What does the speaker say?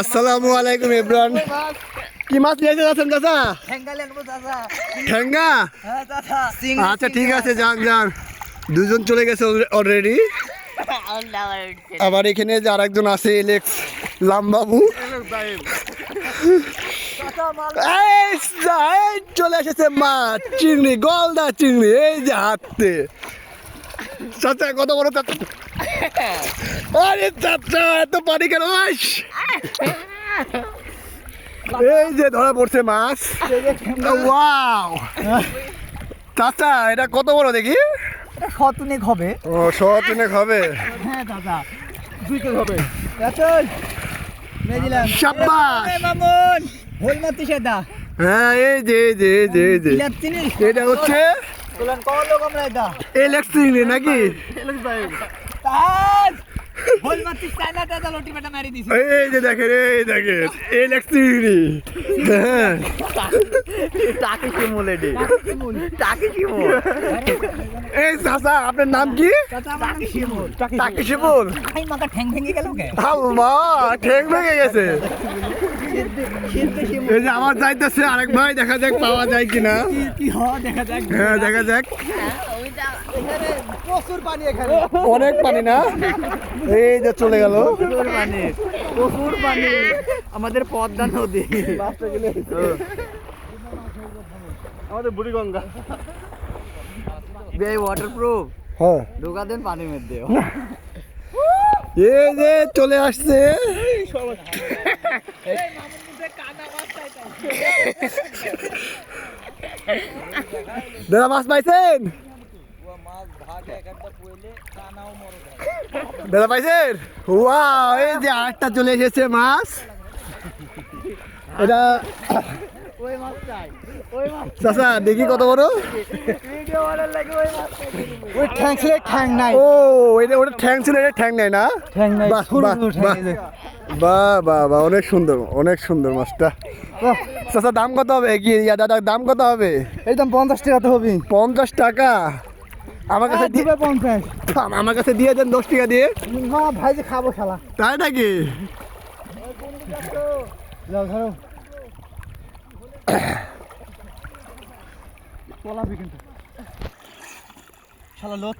আসসালামু আলাইকুম ইব্রান কি মাছ নিয়ে যাচ্ছেন দাদা ঠেঙ্গা আচ্ছা ঠিক আছে, যান যান। দুজন চলে গেছে অলরেডি আবার এখানে যে আরেকজন আছে এলেক্স লামবাবু। চলে এসেছে মাছ, চিংড়ি, গলদা চিংড়ি, এই যে হাতে। চাচা, কত বড় আরে চাচা এত পানি কেন? এই যে ধরা পড়ছে মাছ। ওয়াও। চাচা এটা কত বড় দেখি? শতনেক হবে। ও শতিনে হবে। হ্যাঁ দাদা দুই কেজি হবে। মামুন ভুল হ্যাঁ এই যে এই যে এই যে এই যে। এটা হচ্ছে নাকি? এই যে দেখেন এই দেখেন এলেক্স চিংড়ি। হ্যাঁ। টাকি শিমুল এডি টাকি শিমুল। এই চাচা আপনার নাম কি? শিমুল। মাথা ঠ্যাং ভেঙে গেল কে? আল্লাহ ঠেক ভেঙে গেছে। এই যে আমার যাইতেছে আরেক ভাই দেখা যাক পাওয়া যায় কিনা। কি হ দেখা যাক। হ্যাঁ দেখা যাক। এখানে প্রচুর পানি এখানে। অনেক পানি না? এই যে চলে গেল। প্রচুর পানি প্রচুর পানি। আমাদের পদ্মা নদী। আমাদের বুড়িগঙ্গা। বে ওয়াটারপ্রুফ হ্যাঁ। ঢোকা দেন পানির মধ্যে। এই যে চলে আসছে। দাদা মাছ পাইছেন? দাদা পাইছেন? ওয়াও এই যে আটটা চলে এসেছে মাছ। এটা ওই মাছ চাই ওই মাছ চাচা দেখি কত বড়। ভিডিও অর্ডার লাগে ওই মাছ ওই ঠ্যাং ছিল ঠ্যাং নাই। ও এটা ওটা ঠ্যাং ছিল এটা ঠ্যাং নাই না? ঠ্যাং নাই বাহ, বাহ, বাহ। বাহ বাহ বাহ অনেক সুন্দর অনেক সুন্দর মাছটা। চাচা দাম কত হবে? কি দাদা দাম কত হবে? এই দাম পঞ্চাশ টাকা তো হবে পঞ্চাশ টাকা? আমার কাছে দিবে পঞ্চাশ। আমার কাছে দিয়ে দেন দশ টাকা দিয়ে। ভাই যে খাব শালা। তাই নাকি? যাও ধরো। পলাবি কিন্তু শালা লোক